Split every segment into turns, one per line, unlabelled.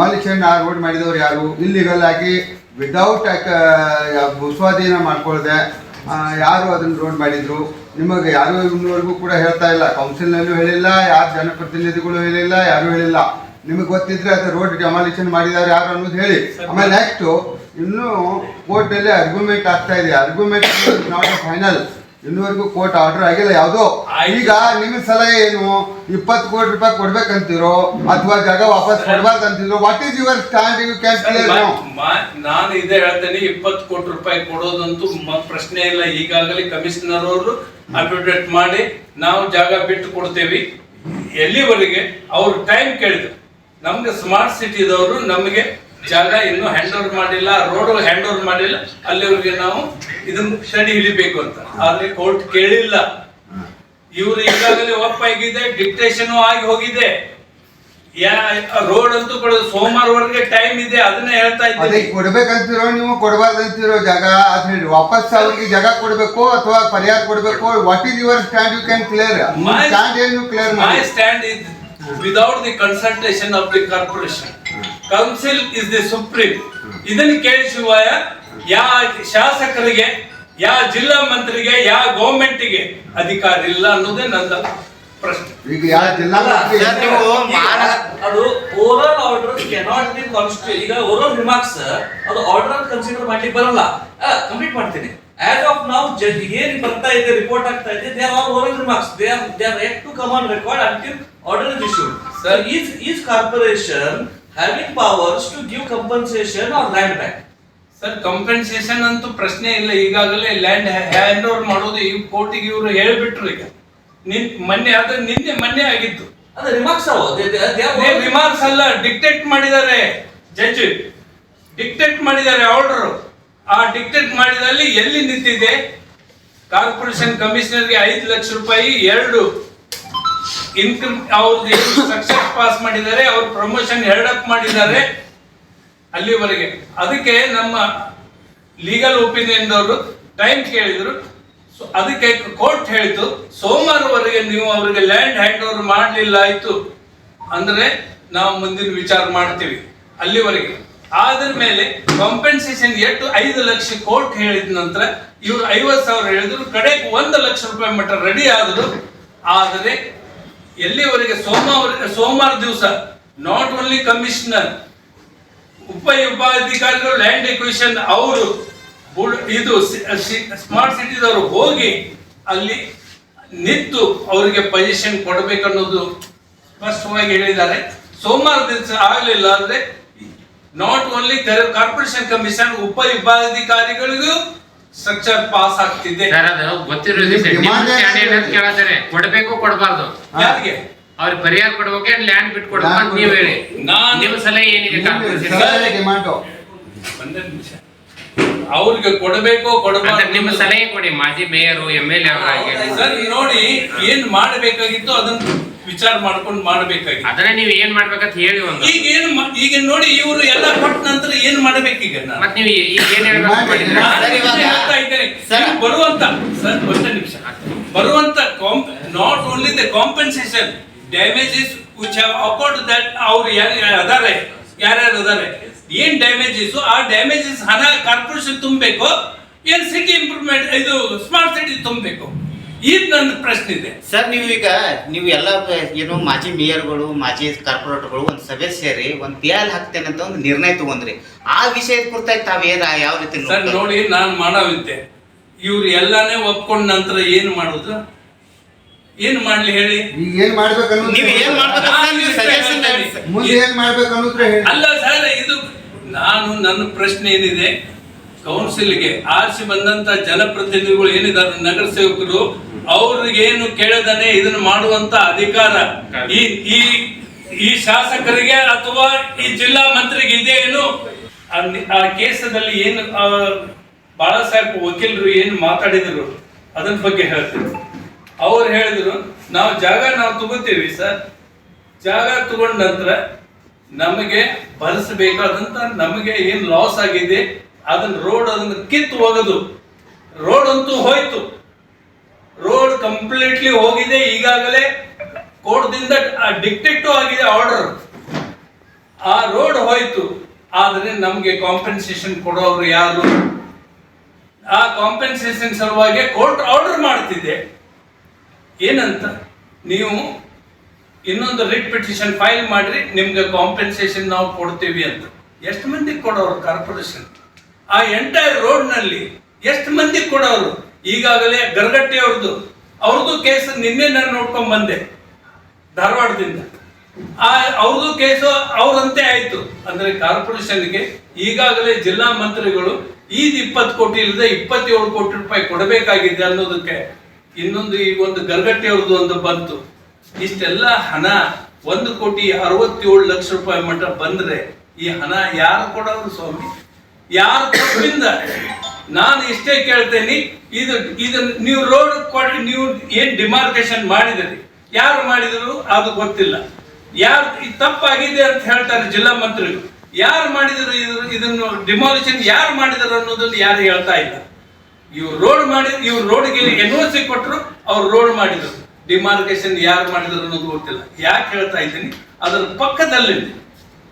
Demolition ಆ road ಮಾಡಿದವ್ರು ಯಾರು? ಇಲ್ಲಿಗಲ್ ಆಗಿ ವಿದೌಟ್ ಭೂಸ್ವಾಧೀನ ಮಾಡ್ಕೊಳ್ಳದೆ ಯಾರು ಅದನ್ನ ರೋಡ್ ಮಾಡಿದ್ರು? ನಿಮಗೆ ಯಾರು ಇನ್ನೂವರೆಗೂ ಕೂಡ ಹೇಳ್ತಾ ಇಲ್ಲ. ಕೌನ್ಸಿಲ್ನಲ್ಲೂ ಹೇಳಿಲ್ಲ, ಯಾರು ಜನಪ್ರತಿನಿಧಿಗಳು ಹೇಳಿಲ್ಲ, ಯಾರು ಹೇಳಿಲ್ಲ. ನಿಮಗೆ ಗೊತ್ತಿದ್ರೆ ಅದು ರೋಡ್ ಡೆಮಾಲಿಷನ್ ಮಾಡಿದ್ದಾರೆ ಯಾರು ಅನ್ನೋದು ಹೇಳಿ. ಆಮೇಲೆ ನೆಕ್ಸ್ಟ್ ಇನ್ನೂ ಕೋರ್ಟಲ್ಲಿ ಅರ್ಗ್ಯುಮೆಂಟ್ ಆಗ್ತಾ ಇದೆ. ಅರ್ಗ್ಯುಮೆಂಟ್ ನಾಟ್ ಫೈನಲ್ ಇನ್ನೂವರೆಗೂ ಕೋರ್ಟ್ ಆರ್ಡರ್ ಆಗಿಲ್ಲ ಯಾವುದೋ. ಈಗ ನಿಮ್ಮ ಸಲಹೆ ಏನು? ಇಪ್ಪತ್ತು ಕೋಟಿ ರೂಪಾಯಿ ಕೊಡ್ಬೇಕಂತಿರೋ ಅಥವಾ ಜಾಗ ವಾಪಸ್ ಕೊಡ್ಬಾರ್ದಂತಿರೋ what is your stand you can clear
ನಾನು ಇದೇ ಹೇಳ್ತೇನೆ ಇಪ್ಪತ್ತು ಕೋಟಿ ರೂಪಾಯಿ ಕೊಡೋದಂತೂ ಪ್ರಶ್ನೆ ಇಲ್ಲ. ಈಗಾಗಲೇ ಕಮಿಷನರ್ ಅವರು ಅಡ್ವರ್ಟೈಸ್ ಮಾಡಿ ನಾವು ಜಾಗ ಬಿಟ್ಟು ಕೊಡ್ತೇವೆ. ಎಲ್ಲಿವರೆಗೆ? ಅವ್ರು ಟೈಮ್ ಕೇಳಿದ್ರು. ನಮ್ಗೆ ಸ್ಮಾರ್ಟ್ ಸಿಟಿದವರು ನಮಗೆ ಜಾಗ ಇನ್ನೂ ಹ್ಯಾಂಡ್ ಓವರ್ ಮಾಡಿಲ್ಲ ರೋಡ್ ಹ್ಯಾಂಡ್ ಓವರ್ ಮಾಡಿಲ್ಲ ಅಲ್ಲಿವರೆಗೆ ನಾವು ಇದನ್ನ ಸ್ಟಡಿ ಹಿಡಿಬೇಕು ಅಂತ. ಆದ್ರೆ ಕೋರ್ಟ್ ಕೇಳಿಲ್ಲ. ಇವರು ಈಗಾಗಲೇ ಒಪ್ಪಾಗಿದೆ ಡಿಕ್ಟೇಷನ್ ಆಗಿ ಹೋಗಿದೆ. ಯಾ ರೋಡ್ ಅಂತೂ ಕೊಡೋದು ಸೋಮವಾರವರೆಗೆ ಟೈಮ್ ಇದೆ ಅದನ್ನ ಹೇಳ್ತಾ ಇದ್ದೀನಿ.
ಕೊಡ್ಬೇಕಂತಿರೋ ನೀವು ಕೊಡಬಾರ್ದಂತಿರೋ ಜಾಗ ಅದ್ರಲ್ಲಿ ಹೇಳಿ ವಾಪಸ್ ಅವ್ರಿಗೆ ಜಾಗ ಕೊಡ್ಬೇಕು ಅಥವಾ ಪರಿಹಾರ ಕೊಡ್ಬೇಕು what is your stand you can clear
my
stand ಏನು clear
my
stand
is without the consultation of the the corporation. Is the supreme. ಇದನ್ನು ಕೇಳಿಸುವ ಯಾವ ಶಾಸಕರಿಗೆ ಯಾವ ಜಿಲ್ಲಾ ಮಂತ್ರಿಗೆ ಯಾ ಗೌರ್ಮೆಂಟ್ಗೆ ಅಧಿಕಾರ ಇಲ್ಲ ಅನ್ನೋದೇ ನನ್ನ ಪ್ರಶ್ನೆ.
ಈಗ ಯಾವ ಜಿಲ್ಲಾ
ಸರ್, ನೀವು ಮಾನ-
ಅದು oral order cannot be constitute ಈಗ ಓವರ್ ರಿಮಾರ್ಕ್ಸ್ ಅದು ಆರ್ಡರ್ ಕನ್ಸಿಡರ್ ಮಾಡ್ಲಿಕ್ಕೆ ಬರಲ್ಲ. ಕಂಪ್ಲೀಟ್ ಮಾಡ್ತೀನಿ. ಆಸ್ ಆಫ್ ನಾವು ಏನ್ ಬರ್ತಾ ಇದೆ ರಿಪೋರ್ಟ್ ಆಗ್ತಾ ಇದೆ they are over remarks they are they are yet to come on record until order is issued sir is is corporation having powers to give compensation or land back
sir compensation ಅಂತೂ ಪ್ರಶ್ನೆ ಇಲ್ಲ. ಈಗಾಗಲೇ land hand over ಮಾಡೋದು ಈ ಕೋರ್ಟಿಗೆ ಇವರು ಹೇಳ್ಬಿಟ್ರು ಈಗ. ನಿನ್ ಮೊನ್ನೆ ಅದು ನಿನ್ನೆ ಮೊನ್ನೆ ಆಗಿತ್ತು
ಅದು ರಿಮಾರ್ಕ್ಸ್
ರಿಮಾರ್ಕ್ಸ್ ಅಲ್ಲ. ಡಿಕ್ಟೇಟ್ ಮಾಡಿದ್ದಾರೆ. ಜಡ್ಜ್ ಡಿಕ್ಟೇಟ್ ಮಾಡಿದ್ದಾರೆ ಆರ್ಡರ್ ಆ ಡಿಕ್ಟೇಟ್ ಮಾಡಿದಲ್ಲಿ ಎಲ್ಲಿ ನಿಂತಿದೆ? ಕಾರ್ಪೊರೇಷನ್ ಕಮಿಷನರ್ಗೆ ಐದು ಲಕ್ಷ ರೂಪಾಯಿ ಎರಡು ಇನ್ಕಮ್ ಅವ್ರದ್ದು ಸಕ್ಸಸ್ ಪಾಸ್ ಮಾಡಿದ್ದಾರೆ, ಅವ್ರ ಪ್ರಮೋಷನ್ ಎರಡಕ್ಕೆ ಮಾಡಿದ್ದಾರೆ ಅಲ್ಲಿವರೆಗೆ. ಅದಕ್ಕೆ ನಮ್ಮ ಲೀಗಲ್ ಒಪಿನಿಯನ್ ಅವರು ಟೈಮ್ ಕೇಳಿದ್ರು. ಅದಕ್ಕೆ ಕೋರ್ಟ್ ಹೇಳಿತು, ಸೋಮವಾರವರೆಗೆ ನೀವು ಅವರಿಗೆ ಲ್ಯಾಂಡ್ ಹ್ಯಾಂಡ್ ಓವರ್ ಮಾಡಲಿಲ್ಲ ಆಯ್ತು. ಅಂದ್ರೆ ನಾವು ಮುಂದಿನ ವಿಚಾರ ಮಾಡ್ತೀವಿ, ಅಲ್ಲಿವರೆಗೆ. ಆದ್ರ ಮೇಲೆ ಕಾಂಪೆನ್ಸೇಷನ್ ಎಷ್ಟು ಐದು ಲಕ್ಷ ಕೋರ್ಟ್ ಹೇಳಿದ ನಂತರ ಇವರು ಐವತ್ತು ಸಾವಿರ ಹೇಳಿದ್ರು, ಕಡೆಗೆ ಒಂದು ಲಕ್ಷ ರೂಪಾಯಿ ಮಟ್ಟ ರೆಡಿ ಆದರು. ಆದರೆ ಎಲ್ಲಿವರೆಗೆ ಸೋಮವಾರ ಸೋಮವಾರ ದಿವಸ ನಾಟ್ ಓನ್ಲಿ ಕಮಿಷನರ್ ಉಪ ವಿಭಾಗಾಧಿಕಾರಿಗಳು ಲ್ಯಾಂಡ್ ಎಕ್ವಿಷನ್ ಅವರು ಇದು ಸ್ಮಾರ್ಟ್ ಸಿಟಿದವರು ಹೋಗಿ ಅಲ್ಲಿ ನಿಂತು ಅವರಿಗೆ ಪೊಸಿಷನ್ ಕೊಡಬೇಕನ್ನೋದು ಸ್ಪಷ್ಟವಾಗಿ ಹೇಳಿದ್ದಾರೆ. ಸೋಮವಾರ ದಿವಸ ಆಗಲಿಲ್ಲ ಅಂದ್ರೆ ನಾಟ್ ಓನ್ಲಿ ಕಾರ್ಪೊರೇಷನ್ ಕಮಿಷನ್ ಉಪ ವಿಭಾಗಾಧಿಕಾರಿಗಳಿಗೂ ಸ್ಟ್ರಕ್ಚರ್ ಪಾಸ್ ಆಗ್ತಿದೆ.
ಸರ್ ಅದು? ಏನಂತ ಕೇಳತ್ತಾರೆ ಕೊಡ್ಬೇಕು ಕೊಡಬಾರ್ದು.
ಯಾರಿಗೆ?
ಅವ್ರಿಗೆ ಪರಿಹಾರ ಕೊಡ್ಬೇಕು ಲ್ಯಾಂಡ್ ಬಿಟ್ಟು ಕೊಡ್ಬೇಕು ನೀವು ಹೇಳಿ.
ನಾನು
ನಿಮ್ಮ ಸಲಹೆ ಏನಿದೆ
ಒಂದೇ ನಿಮಿಷ. ಅವ್ರಿಗೆ ಕೊಡಬೇಕು ಕೊಡಬಾರ್ದು
ನಿಮ್ಮ ಸಲಹೆ ಕೊಡಿ ಮಾಜಿ ಮೇಯರು ಎಂ ಎಲ್ ಎ ಅವರಾಗಿ
ಸರ್ ನೋಡಿ ಏನ್ ಮಾಡಬೇಕಾಗಿತ್ತು ಅದನ್ನ ವಿಚಾರ ಮಾಡ್ಕೊಂಡು ಮಾಡಬೇಕಾಗಿ
ಅದನ್ನ ನೀವು ಏನ್ ಮಾಡ್ಬೇಕಂತ ಹೇಳಿ ಒಂದು.
ಈಗ ಏನು ಮಾ- ಈಗ ನೋಡಿ ಇವರು ಎಲ್ಲ ಕೊಟ್ಟ ನಂತರ ಏನ್ ಮಾಡ್ಬೇಕೀಗ ಈಗ
ಮತ್ ನೀವು ಈಗ ಏನ್ ಹೇಳ್ಬೇಕು ಮಾಡಿದ್ರೆ?
ನಾನು
ಸರ್, ಇವಾಗ-
ಹೇಳ್ತಾ ಇದ್ದೇನೆ.
ಸರ್.
ನೀವು ಬರುವಂತ ಸರ್ ಒಂದೇ ನಿಮಿಷ. ಬರುವಂತ not only the compensation damages which have account that ಅವ್ರು ಯಾರು ಅದಾರೆ? ಯಾರ್ಯಾರು ಅದಾರೆ? ಏನ್ ಡ್ಯಾಮೇಜಸ್ ಆ ಡ್ಯಾಮೇಜಸ್ ಹಣ ಕಾರ್ಪೊರೇಷನ್ ತುಂಬಬೇಕು ಏನ್ ಸಿಟಿ ಇಂಪ್ರೂವ್ಮೆಂಟ್ ಇದು ಸ್ಮಾರ್ಟ್ ಸಿಟಿ ತುಂಬಬೇಕು. ಇದು ನನ್ನ ಪ್ರಶ್ನೆ ಇದೆ.
ಸರ್ ನೀವು ಈಗ ನೀವು ಎಲ್ಲ ಏನು ಮಾಜಿ ಮೇಯರ್ಗಳು ಮಾಜಿ ಕಾರ್ಪೊರೇಟರ್ಗಳು ಒಂದು ಸಭೆ ಸೇರಿ ಒಂದು ಪಿ ಎಲ್ ಹಾಕ್ತೇನೆ ಅಂತ ಒಂದು ನಿರ್ಣಯ ತಗೊಂಡ್ರಿ. ಆ ವಿಷಯದ ಕುರಿತಾಗಿ ತಾವೇನ ಯಾವ ರೀತಿ
ಸರ್ ನೋಡಿ ನಾನು ಮಾಡವಿದ್ದೆ. ಇವ್ರು ಎಲ್ಲಾನೇ ಒಪ್ಕೊಂಡ ನಂತರ ಏನು ಮಾಡೋದು? ಏನ್ ಮಾಡ್ಲಿ ಹೇಳಿ?
ಏನ್ ಮಾಡ್ಬೇಕು
ಅಲ್ಲ ಸರ್ ಇದು ನಾನು ನನ್ನ ಪ್ರಶ್ನೆ ಏನಿದೆ? ಕೌನ್ಸಿಲ್ಗೆ ಆರಿಸಿ ಬಂದಂತ ಜನಪ್ರತಿನಿಧಿಗಳು ಏನಿದ್ದಾರೆ? ನಗರ ಸೇವಕರು ಅವ್ರಿಗೇನು ಕೇಳದನೆ ಇದನ್ನ ಮಾಡುವಂತ ಅಧಿಕಾರ ಈ ಈ ಈ ಶಾಸಕರಿಗೆ ಅಥವಾ ಈ ಜಿಲ್ಲಾ ಮಂತ್ರಿಗೆ ಇದೆ ಏನು ಆ ಕೇಸದಲ್ಲಿ ಏನು ಬಾಳ ಸಾಹೇಬ್ ವಕೀಲರು ಏನು ಮಾತಾಡಿದ್ರು ಅದನ್ನ ಬಗ್ಗೆ ಹೇಳ್ತೀವಿ ಅವ್ರು ಹೇಳಿದ್ರು ನಾವು ಜಾಗ ನಾವು ತಗೋತೀವಿ ಸರ್. ಜಾಗ ತಗೊಂಡ ನಂತರ ನಮಗೆ ಬಳಸಬೇಕಾದಂತ ನಮಗೆ ಏನು ಲಾಸ್ ಆಗಿದೆ ಅದನ್ನ ರೋಡ್ ಅದನ್ನ ಕಿತ್ತು ಹೋಗೋದು. ರೋಡ್ ಅಂತೂ ಹೋಯ್ತು. ರೋಡ್ ಕಂಪ್ಲೀಟ್ಲಿ ಹೋಗಿದೆ, ಈಗಾಗಲೇ ಕೋರ್ಟ್ದಿಂದ ಡಿಕ್ಟೆಕ್ಟು ಆಗಿದೆ ಆರ್ಡರ್ ಆ ರೋಡ್ ಹೋಯ್ತು. ಆದರೆ ನಮಗೆ ಕಾಂಪೆನ್ಸೇಷನ್ ಕೊಡೋರು ಯಾರು? ಆ ಕಾಂಪೆನ್ಸೇಷನ್ ಸಲುವಾಗಿ ಕೋರ್ಟ್ ಆರ್ಡರ್ ಮಾಡ್ತಿದೆ. ಏನಂತ? ನೀವು ಇನ್ನೊಂದು ರಿಟ್ ಪಿಟಿಷನ್ ಫೈಲ್ ಮಾಡಿರಿ, ನಿಮ್ಗೆ ಕಾಂಪೆನ್ಸೇಷನ್ ನಾವು ಕೊಡ್ತೀವಿ ಅಂತ. ಎಷ್ಟು ಮಂದಿ ಕೊಡೋರು ಕಾರ್ಪೊರೇಷನ್ ಆ ಎಂಟೈರ್ ರೋಡ್ನಲ್ಲಿ ಎಷ್ಟು ಮಂದಿ ಕೊಡೋರು? ಈಗಾಗಲೇ ಗರ್ಗಟ್ಟಿ ಅವ್ರದ್ದು ಅವ್ರದ್ದು ಕೇಸ್ ನಿನ್ನೆ ನಾನು ನೋಡ್ಕೊಂಡ್ ಬಂದೆ, ಧಾರವಾಡದಿಂದ. ಆ ಅವ್ರದ್ದು ಕೇಸು ಅವ್ರಂತೆ ಆಯ್ತು. ಅಂದ್ರೆ ಕಾರ್ಪೊರೇಷನ್ಗೆ ಈಗಾಗಲೇ ಜಿಲ್ಲಾ ಮಂತ್ರಿಗಳು ಈದ್ ಇಪ್ಪತ್ತು ಕೋಟಿ ಇಲ್ಲದೆ ಇಪ್ಪತ್ತೇಳು ಕೋಟಿ ರೂಪಾಯಿ ಕೊಡಬೇಕಾಗಿದೆ ಅನ್ನೋದಕ್ಕೆ ಇನ್ನೊಂದು ಈ ಒಂದು ಗರ್ಗಟ್ಟಿ ಅವ್ರದ್ದು ಒಂದು ಬಂತು. ಇಷ್ಟೆಲ್ಲ ಹಣ, ಒಂದು ಕೋಟಿ ಅರವತ್ತೇಳು ಲಕ್ಷ ರೂಪಾಯಿ ಮಟ್ಟ ಬಂದ್ರೆ ಈ ಹಣ ಯಾರು ಕೊಡೋರು ಸ್ವಾಮಿ? ಯಾರು ಕೊಟ್ಟಿಂದ? ನಾನು ಇಷ್ಟೇ ಕೇಳ್ತೇನೆ, ಇದು ಇದು ನೀವು ರೋಡ್ ಕೊಡಿ ನೀವು ಏನ್ ಡಿಮಾರ್ಕೇಶನ್ ಮಾಡಿದ್ರಿ ಯಾರು ಮಾಡಿದ್ರು? ಅದು ಗೊತ್ತಿಲ್ಲ. ಯಾರು ತಪ್ಪಾಗಿದೆ ಅಂತ ಹೇಳ್ತಾರೆ ಜಿಲ್ಲಾ ಮಂತ್ರಿಗಳು. ಯಾರು ಮಾಡಿದ್ರು ಇದು, ಇದನ್ನು ಡಿಮಾಲಿಷನ್ ಯಾರು ಮಾಡಿದ್ರು ಅನ್ನೋದನ್ನು ಯಾರು ಹೇಳ್ತಾ ಇಲ್ಲ. ಇವ್ರು ರೋಡ್ ಮಾಡಿ, ಇವ್ರು ರೋಡ್ಗೆ ಎನ್ ಓ ಸಿ ಕೊಟ್ಟರು ಅವ್ರು ರೋಡ್ ಮಾಡಿದ್ರು. ಡಿಮಾರ್ಕೇಶನ್ ಯಾರು ಮಾಡಿದ್ರು ಅನ್ನೋದು ಗೊತ್ತಿಲ್ಲ. ಯಾಕೆ ಹೇಳ್ತಾ ಇದ್ದೀನಿ? ಅದರ ಪಕ್ಕದಲ್ಲಿ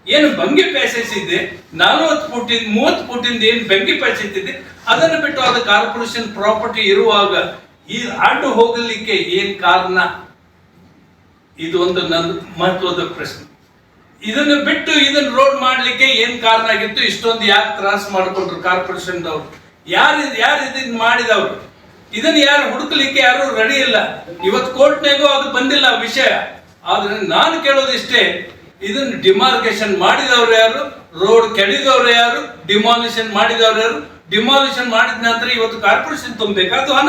ಏನು ಬಂಗಿ ಪ್ಯಾಸೇಜ್ ಇದೆ ನಲವತ್ತು ಫುಟಿಂದ ಮೂವತ್ತು ಫುಟಿಂದ ಏನು ಬಂಗಿ ಪ್ಯಾಸೇಜ್ ಇದೆ ಅದನ್ನು ಬಿಟ್ಟು ಅದು ಕಾರ್ಪೊರೇಷನ್ ಪ್ರಾಪರ್ಟಿ ಇರುವಾಗ ಈ ಅಡ್ಡು ಹೋಗಲಿಕ್ಕೆ ಏನ್ ಕಾರಣ? ಇದು ಒಂದು ನನ್ನ ಮಹತ್ವದ ಪ್ರಶ್ನೆ. ಇದನ್ನು ಬಿಟ್ಟು ಇದನ್ನ ರೋಡ್ ಮಾಡಲಿಕ್ಕೆ ಏನ್ ಕಾರಣ ಆಗಿತ್ತು? ಇಷ್ಟೊಂದು ಯಾಕೆ ತ್ರಾಸ ಮಾಡಿಕೊಂಡ್ರು ಕಾರ್ಪೊರೇಷನ್ ದವರು ಯಾರು ಯಾರು ಇದನ್ನ ಮಾಡಿದವರು? ಇದನ್ನ ಯಾರು ಹುಡುಕಲಿಕ್ಕೆ ಯಾರು ರೆಡಿ ಇಲ್ಲ? ಇವತ್ತು ಕೋರ್ಟ್ನಾಗೂ ಅದು ಬಂದಿಲ್ಲ ವಿಷಯ. ಆದ್ರೆ ನಾನು ಕೇಳೋದಿಷ್ಟೇ ಇದನ್ನ ಡಿಮಾರ್ಕೇಶನ್ ಮಾಡಿದವ್ರು ಯಾರು? ರೋಡ್ ಕೆಡಿದವ್ರು ಯಾರು? ಡಿಮಾಲಿಷನ್ ಮಾಡಿದವ್ರು ಯಾರು? ಡಿಮಾಲಿಷನ್ ಮಾಡಿದ ನಂತರ ಇವತ್ತು ಕಾರ್ಪೊರೇಷನ್ ತುಂಬಬೇಕಾ ಅದು ಹಣ?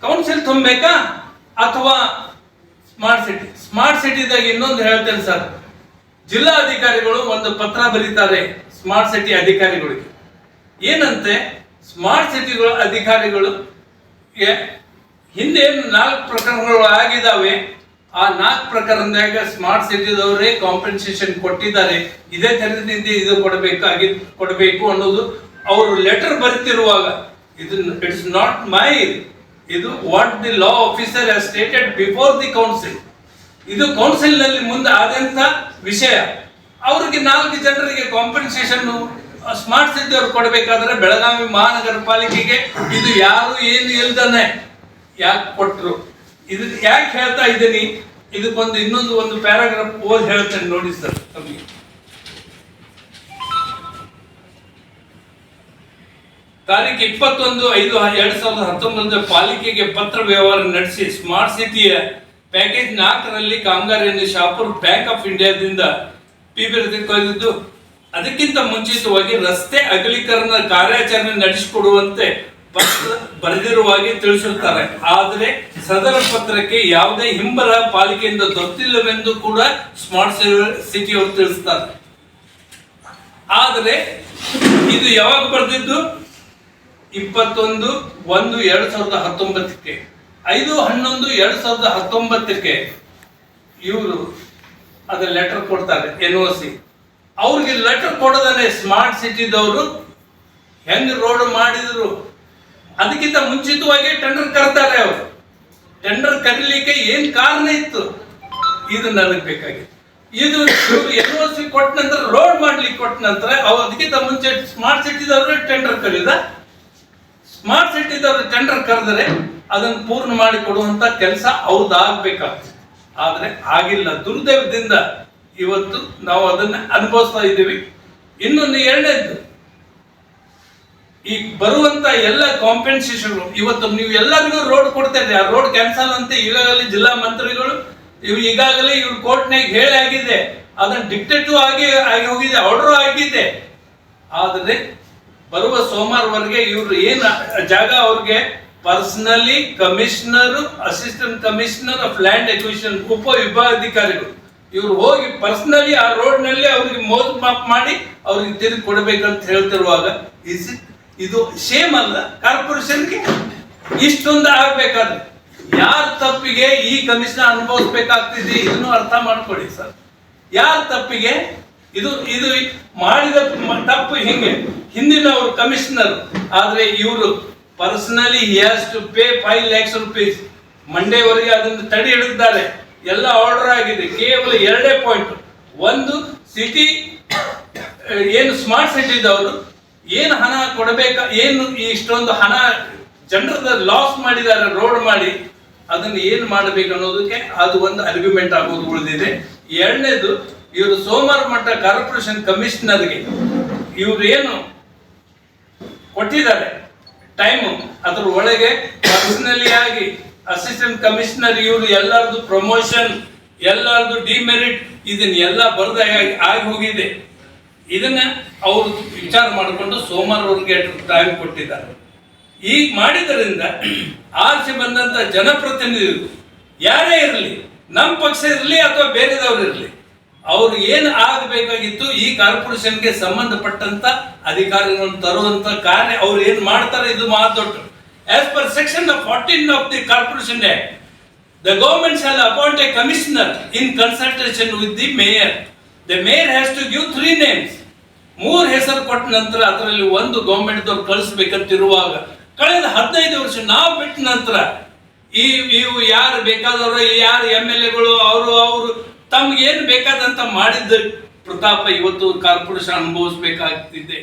ಕೌನ್ಸಿಲ್ ತುಂಬಬೇಕಾ? ಅಥವಾ ಸ್ಮಾರ್ಟ್ ಸಿಟಿ? ಸ್ಮಾರ್ಟ್ ಸಿಟಿದಾಗ ಇನ್ನೊಂದು ಹೇಳ್ತೇನೆ ಸರ್. ಜಿಲ್ಲಾ ಅಧಿಕಾರಿಗಳು ಒಂದು ಪತ್ರ ಬರೀತಾರೆ ಸ್ಮಾರ್ಟ್ ಸಿಟಿ ಅಧಿಕಾರಿಗಳಿಗೆ. ಏನಂತೆ? ಸ್ಮಾರ್ಟ್ ಸಿಟಿಗಳ ಅಧಿಕಾರಿಗಳು ಹಿಂದೆ ನಾಲ್ಕು ಪ್ರಕರಣಗಳು ಆಗಿದಾವೆ? ಆ ನಾಲ್ಕು ಪ್ರಕರಣದಾಗ ಸ್ಮಾರ್ಟ್ ಸಿಟಿದವರೇ ಕಾಂಪೆನ್ಸೇಷನ್ ಕೊಟ್ಟಿದ್ದಾರೆ. ಇದೇ ಥರದಿಂದ ಇದು ಕೊಡಬೇಕಾಗಿ, ಕೊಡಬೇಕು ಅನ್ನೋದು ಅವರು ಲೆಟರ್ ಬರ್ತಿರುವಾಗ, ಇದು ಇಟ್ಸ್ ನಾಟ್ ಮೈ ಇದು what the law officer stated before the council ಇದು ಕೌನ್ಸಿಲ್ನಲ್ಲಿ ಮುಂದೆ ಆದಂತ ವಿಷಯ. ಅವ್ರಿಗೆ ನಾಲ್ಕು ಜನರಿಗೆ ಕಾಂಪೆನ್ಸೇಷನ್ ಸ್ಮಾರ್ಟ್ ಸಿಟಿ ಅವ್ರು ಕೊಡಬೇಕಾದ್ರೆ ಬೆಳಗಾವಿ ಮಹಾನಗರ ಪಾಲಿಕೆಗೆ ಇದು ಯಾರು ಏನು ಇಲ್ದಾನೆ ಯಾಕೆ ಕೊಟ್ರು? ಇದು ಯಾಕೆ ಹೇಳ್ತಾ ಇದ್ದೀನಿ? ಇದಕ್ಕೊಂದು ಇನ್ನೊಂದು ಒಂದು ಪ್ಯಾರಾಗ್ರಾಫ್ ಓದಿ ಹೇಳ್ತೇನೆ ನೋಡಿ ಸರ್ ತಮಗೆ ತಾರೀಕು ಇಪ್ಪತ್ತೊಂದು ಐದು ಎರಡ್ ಸಾವಿರದ ಹತ್ತೊಂಬತ್ತು ಪಾಲಿಕೆಗೆ ಪತ್ರ ವ್ಯವಹಾರ ನಡೆಸಿ ಸ್ಮಾರ್ಟ್ ಸಿಟಿಯ ಪ್ಯಾಕೇಜ್ ನಾಲ್ಕರಲ್ಲಿ ಕಾಮಗಾರಿಯನ್ನು ಶಾಪುರ್ ಬ್ಯಾಂಕ್ ಆಫ್ ಇಂಡಿಯಾದಿಂದ ಪಿಬಿರತೆ ಕೊಯ್ದಿದ್ದು. ಅದಕ್ಕಿಂತ ಮುಂಚಿತವಾಗಿ ರಸ್ತೆ ಅಗಲೀಕರಣ ಕಾರ್ಯಾಚರಣೆ ನಡೆಸಿಕೊಡುವಂತೆ ಬರೆದಿರುವಾಗೆ ತಿಳಿಸಿರುತ್ತಾರೆ. ಆದರೆ ಸದರ ಪತ್ರಕ್ಕೆ ಯಾವುದೇ ಹಿಂಬಲ ಪಾಲಿಕೆಯಿಂದ ದೊರೆತಿಲ್ಲವೆಂದು ಕೂಡ ಸ್ಮಾರ್ಟ್ ಸಿಟಿ ಅವರು ತಿಳಿಸ್ತಾರೆ. ಆದರೆ ಇದು ಯಾವಾಗ ಬರೆದಿದ್ದು? ಇಪ್ಪತ್ತೊಂದು ಒಂದು ಎರಡ್ ಸಾವಿರದ ಹತ್ತೊಂಬತ್ತಕ್ಕೆ. ಐದು ಹನ್ನೊಂದು ಎರಡ್ ಸಾವಿರದ ಹತ್ತೊಂಬತ್ತಕ್ಕೆ ಇವರು ಅದರ ಲೆಟರ್ ಕೊಡ್ತಾರೆ ಎನ್ ಒ ಸಿ ಅವ್ರಿಗೆ ಲೆಟರ್ ಕೊಡದನೆ ಸ್ಮಾರ್ಟ್ ಸಿಟಿದವರು ಹೆಂಗ್ ರೋಡ್ ಮಾಡಿದ್ರು? ಅದಕ್ಕಿಂತ ಮುಂಚಿತವಾಗಿ ಟೆಂಡರ್ ಕರ್ತಾರೆ ಅವರು. ಟೆಂಡರ್ ಕರೀಲಿಕ್ಕೆ ಏನ್ ಕಾರಣ ಇತ್ತು? ಇದು ನನಗೆ ಬೇಕಾಗಿತ್ತು. ಇದು ಎಲ್ ಓ ಸಿ ಕೊಟ್ಟ ನಂತರ ರೋಡ್ ಮಾಡ್ಲಿಕ್ಕೆ ಕೊಟ್ಟ ನಂತರ ಅದಕ್ಕಿಂತ ಮುಂಚೆ ಸ್ಮಾರ್ಟ್ ಸಿಟಿದವರು ಟೆಂಡರ್ ಕರೀದ ಸ್ಮಾರ್ಟ್ ಸಿಟಿದವರು ಟೆಂಡರ್ ಕರೆದರೆ ಅದನ್ನು ಪೂರ್ಣ ಮಾಡಿ ಕೊಡುವಂತ ಕೆಲಸ ಅವ್ರದ್ದು ಆಗ್ಬೇಕಾಗ್ತದೆ ಆದ್ರೆ ಆಗಿಲ್ಲ. ದುರ್ದೈವದಿಂದ ಇವತ್ತು ನಾವು ಅದನ್ನ ಅನುಭವಿಸ್ತಾ ಇದ್ದೀವಿ. ಇನ್ನೊಂದು ಎರಡನೇದ್ದು. ಈ ಬರುವಂತ ಎಲ್ಲ ಕಾಂಪೆನ್ಸೇಷನ್ ಇವತ್ತು ನೀವು ಎಲ್ಲರಿಗೂ ರೋಡ್ ಕೊಡ್ತಾ ಇದ್ದೀರಿ ಆ ರೋಡ್ ಕ್ಯಾನ್ಸಲ್ ಅಂತ, ಈಗಾಗಲೇ ಜಿಲ್ಲಾ ಮಂತ್ರಿಗಳು, ಇವ್ ಈಗಾಗಲೇ ಇವ್ರ ಕೋರ್ಟ್ನಾಗ ಹೇಳಿ ಆಗಿದೆ. ಅದನ್ನ ಡಿಕ್ಟೇಟಿವ್ ಆಗಿ ಆಗಿ ಹೋಗಿದೆ ಆರ್ಡರ್ ಆಗಿದೆ. ಆದರೆ, ಬರುವ ಸೋಮವಾರವರೆಗೆ ಇವ್ರು ಏನು ಜಾಗ ಅವ್ರಿಗೆ personally commissioner assistant commissioner of land acquisition ಉಪ ವಿಭಾಗಾಧಿಕಾರಿಗಳು ಇವ್ರು ಹೋಗಿ ಪರ್ಸನಲಿ ಆ ರೋಡ್ನಲ್ಲಿ ಅವ್ರಿಗೆ ಮೋಸ ಮಾಪ್ ಮಾಡಿ ಅವ್ರಿಗೆ ತಿರುಗಿ ಕೊಡಬೇಕಂತ ಹೇಳ್ತಿರುವಾಗ ಇಸ್ ಇದು ಸೇಮ್ ಅಲ್ಲ. ಕಾರ್ಪೊರೇಷನ್ಗೆ ಇಷ್ಟೊಂದು ಆಗ್ಬೇಕಾದ್ರೆ. ಯಾರ ತಪ್ಪಿಗೆ ಈ ಕಮಿಷನ್ ಅನುಭವಿಸ್ಬೇಕಾಗ್ತಿದೆ, ಇದನ್ನು ಅರ್ಥ ಮಾಡ್ಕೊಳ್ಳಿ ಸರ್. ಯಾರ ತಪ್ಪಿಗೆ? ಇದು ಇದು ಮಾಡಿದ ತಪ್ಪು ಹಿಂಗೆ. ಹಿಂದಿನ ಅವರು ಕಮಿಷನರ್ ಆದ್ರೆ ಇವರು personally has to pay five lakhs rupees ಮಂಡೇವರೆಗೆ ಅದನ್ನು ತಡೆ ಹಿಡಿದಿದ್ದಾರೆ. ಎಲ್ಲ ಆರ್ಡರ್ ಆಗಿದೆ. ಕೇವಲ ಎರಡೇ ಪಾಯಿಂಟ್ ಒಂದು ಸಿಟಿ ಏನು ಸ್ಮಾರ್ಟ್ ಸಿಟಿದವರು ಏನು ಹಣ ಕೊಡಬೇಕ, ಏನು ಇಷ್ಟೊಂದು ಹಣ ಜನರದ ಲಾಸ್ ಮಾಡಿದ್ದಾರೆ ರೋಡ್ ಮಾಡಿ, ಅದನ್ನು ಏನು ಮಾಡಬೇಕು ಅನ್ನೋದಕ್ಕೆ ಅದು ಒಂದು ಅರ್ಗ್ಯುಮೆಂಟ್ ಆಗೋದು ಉಳಿದಿದೆ. ಎರಡನೇದು, ಇವರು ಸೋಮವಾರ ಮಠ ಕಾರ್ಪೊರೇಷನ್ ಕಮಿಷನರ್ಗೆ ಇವರು ಏನು ಕೊಟ್ಟಿದ್ದಾರೆ ಟೈಮು ಅದ್ರ ಒಳಗೆ ಪರ್ಸನಲಿ ಆಗಿ ಅಸಿಸ್ಟೆಂಟ್ ಕಮಿಷನರ್ ಇವರು ಎಲ್ಲರದು ಪ್ರಮೋಷನ್ ಎಲ್ಲರದು ಡಿಮೆರಿಟ್ ಇದನ್ನ ಎಲ್ಲ ಬರದಾಗಿ ಆಗಿ ಹೋಗಿದೆ. ಇದನ್ನ ಅವರು ವಿಚಾರ ಮಾಡಿಕೊಂಡು ಸೋಮವಾರವರೆಗೆ ಟೈಮ್ ಕೊಟ್ಟಿದ್ದಾರೆ ಈಗ ಮಾಡಿದ್ದರಿಂದ ಆರ್ಸಿ ಬಂದಂತ ಜನಪ್ರತಿನಿಧಿಗಳು, ಯಾರೇ ಇರಲಿ ನಮ್ಮ ಪಕ್ಷ ಇರಲಿ ಅಥವಾ ಬೇರೆದವ್ರು ಇರಲಿ, ಅವ್ರು ಏನು ಆಗಬೇಕಾಗಿತ್ತು ಈ ಕಾರ್ಪೊರೇಷನ್ಗೆ ಸಂಬಂಧಪಟ್ಟಂತ ಅಧಿಕಾರಿಗಳನ್ನು ತರುವಂತ ಕಾರ್ಯ ಅವ್ರು ಏನು ಮಾಡ್ತಾರೆ ಇದು ಮಾತು ದೊಡ್ಡ as per section fourteen of the corporation act the government shall appoint a commissioner in consultation with the mayor. The mayor has to give three names ಮೂರು ಹೆಸರು ಕೊಟ್ಟ ನಂತರ ಅದರಲ್ಲಿ ಒಂದು ಗೌರ್ಮೆಂಟ್ದವ್ರು ಕಳಿಸ್ಬೇಕಂತಿರುವಾಗ ಕಳೆದ ಹದಿನೈದು ವರ್ಷ ನಾವು ಬಿಟ್ಟ ನಂತರ ಈ ಇವು ಯಾರು ಬೇಕಾದವರು ಯಾರು ಎಂ ಎಲ್ ಎಗಳು, ಅವರು ಅವರು ತಮ್ಗೆ ಏನು ಬೇಕಾದಂತ ಮಾಡಿದ್ದ ಪ್ರತಾಪ ಇವತ್ತು ಕಾರ್ಪೊರೇಷನ್ ಅನುಭವಿಸ್ಬೇಕಾಗ್ತಿದೆ.